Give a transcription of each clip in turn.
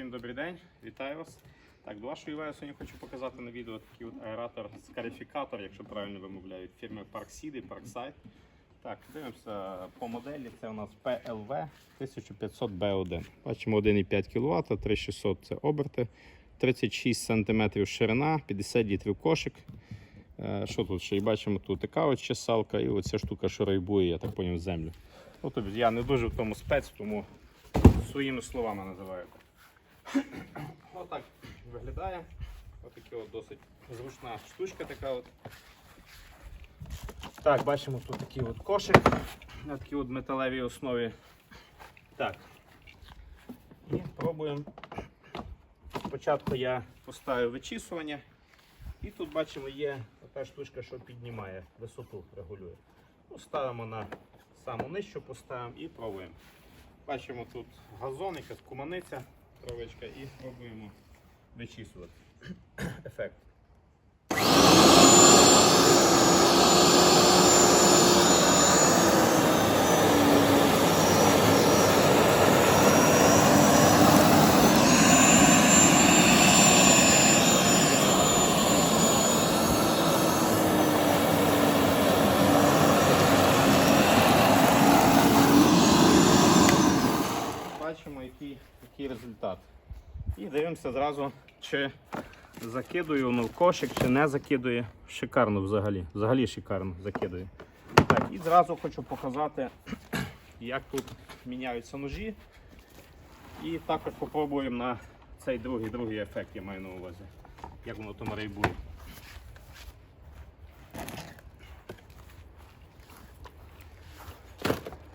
Всім добрий день, вітаю вас. Так, до вашої уваги сьогодні хочу показати на відео такий от аератор скарифікатор, якщо правильно вимовляють, фірми Parkside і Parkside. Так, дивимося по моделі. Це у нас PLV 1500B1. Бачимо 1,5 кВт, 3600 це оберти, 36 см ширина, 50 літрів кошик. Е, Що тут ще? І бачимо тут така от чесалка і оця штука, що райбує, я так поняв, землю. Ну, тобто я не дуже в тому спец, тому своїми словами називаю. Отак виглядає. Отакі от досить зручна штучка така от. Так, бачимо тут такий от кошик на такій от металевій основі. Так. І пробуємо. Спочатку я поставив вичісування. І тут бачимо є така штучка, що піднімає висоту, регулює. Ну, ставимо на саму нижчу, поставимо і пробуємо. Бачимо тут газон, якась куманиця, травичка, і пробуємо вичісувати. Ефект. Бачимо, який, який результат. І дивимося зразу, чи закидує воно в кошик, чи не закидує. Шикарно взагалі. Взагалі шикарно закидує. Так, і зразу хочу показати, як тут міняються ножі. І також попробуємо на цей другий другий ефект, я маю на увазі. Як воно там рейбує.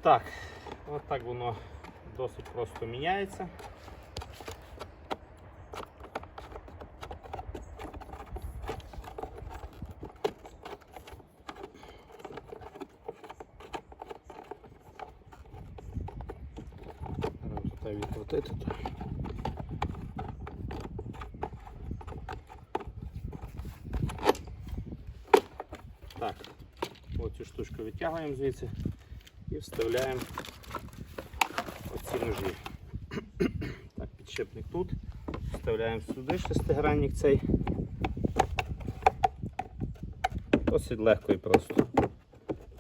Так, от так воно досить просто міняється. Тут відкрутити. Так, оцю штучку відтягуємо звідси і вставляємо оці ножі. Так, підшипник тут. Вставляємо сюди шестигранник цей. Досить легко і просто.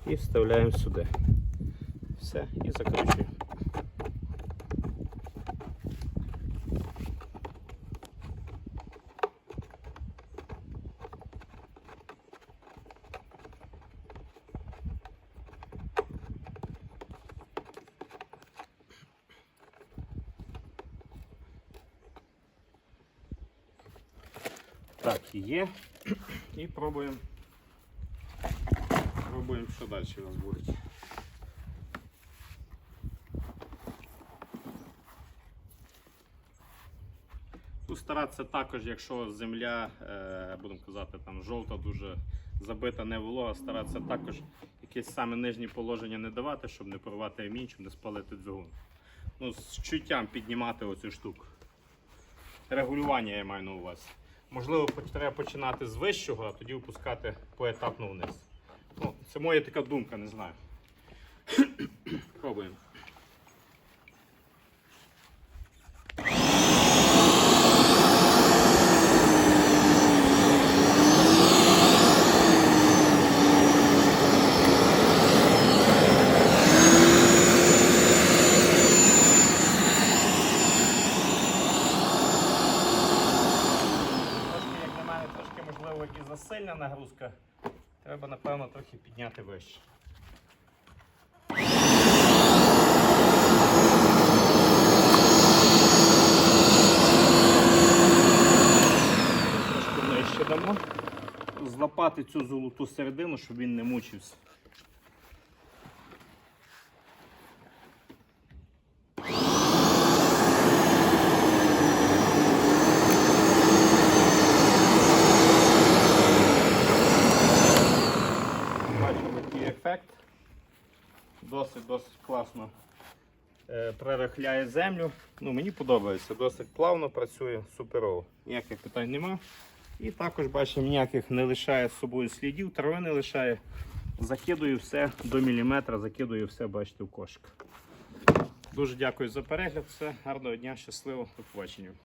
І вставляємо сюди. Все, і закручуємо. Так, є. І пробуємо. Пробуємо, що далі у нас буде. Тут старатися також, якщо земля, е, будемо казати, там жовта, дуже забита, не волога, старатися також якесь саме нижнє положення не давати, щоб не порвати амінь, щоб не спалити двигун. Ну, з чуттям піднімати оцю штуку. Регулювання я маю на увазі. Можливо, треба починати з вищого, а тоді опускати поетапно вниз. Ну, це моя така думка, не знаю. Пробуємо. Трошки, як на мене, трошки можливо і засильна нагрузка. Треба, напевно, трохи підняти вище. Трошки нижче дамо. Злапати цю золоту середину, щоб він не мучився. Бачимо який ефект. Досить досить класно е, прорихляє землю. Ну, Мені подобається, досить плавно працює, суперово. Ніяких питань нема. І також бачимо, ніяких не лишає з собою слідів, трави не лишає. Закидую все до міліметра, закидую все, бачите, в кошик. Дуже дякую за перегляд. Все, гарного дня, щасливо, до побачення.